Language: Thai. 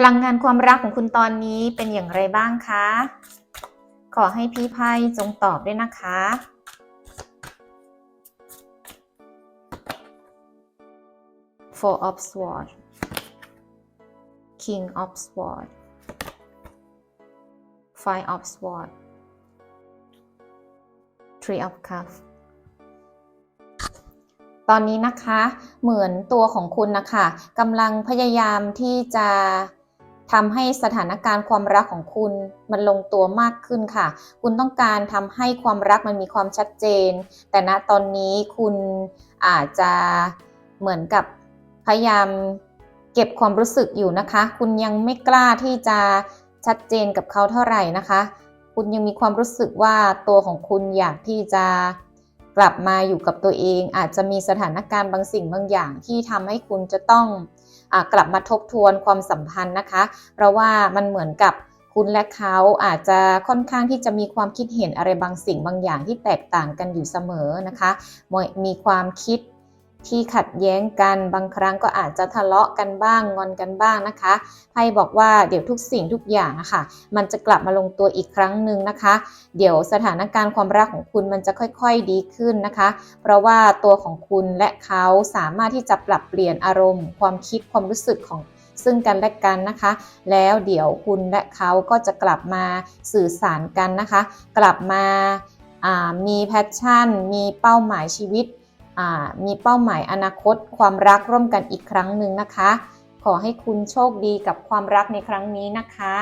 พลังงานความรักของคุณตอนนี้เป็นอย่างไรบ้างคะ ขอให้พี่ไพ่จงตอบด้วยนะคะ Four of Swords King of Swords Five of Swords Three of Cups ตอนนี้นะคะเหมือนตัวของคุณนะคะกำลังพยายามที่จะ ทำให้สถานการณ์ความรักของคุณมันลงตัวมากขึ้นค่ะ คุณต้องการทำให้ความรักมันมีความชัดเจน แต่ณตอนนี้คุณอาจจะเหมือนกับพยายามเก็บความรู้สึกอยู่นะคะ คุณยังไม่กล้าที่จะชัดเจนกับเขาเท่าไหร่นะคะ คุณยังมีความรู้สึกว่าตัวของคุณอยากที่จะ กลับมาอยู่กับตัวเอง อาจจะมีสถานการณ์บางสิ่งบางอย่างที่ทำให้คุณจะต้องอกลับมาทบทวนความสัมพันธ์นะคะ เพราะว่ามันเหมือนกับคุณและเขาอาจจะค่อนข้างที่จะมีความคิดเห็นอะไรบางสิ่งบางอย่างที่แตกต่างกันอยู่เสมอนะคะ มีความคิด ที่ขัดแย้งกัน บางครั้งก็อาจจะทะเลาะกันบ้างงอนกันบ้างนะคะไพ่บอกว่าเดี๋ยวทุกสิ่งทุกอย่างอะค่ะ มันจะกลับมาลงตัวอีกครั้งหนึ่งนะคะ เดี๋ยวสถานการณ์ความรักของคุณมันจะค่อยๆดีขึ้นนะคะ เพราะว่าตัวของคุณและเขาสามารถที่จะปรับเปลี่ยนอารมณ์ ความคิดความรู้สึกของซึ่งกันและกันนะคะ แล้วเดี๋ยวคุณและเขาก็จะกลับมาสื่อสารกันนะคะ กลับมามีแพชชั่น มีเป้าหมายชีวิต มีเป้าหมายอนาคตความรักร่วมกันอีกครั้งหนึ่งนะคะ ขอให้คุณโชคดีกับความรักในครั้งนี้นะคะ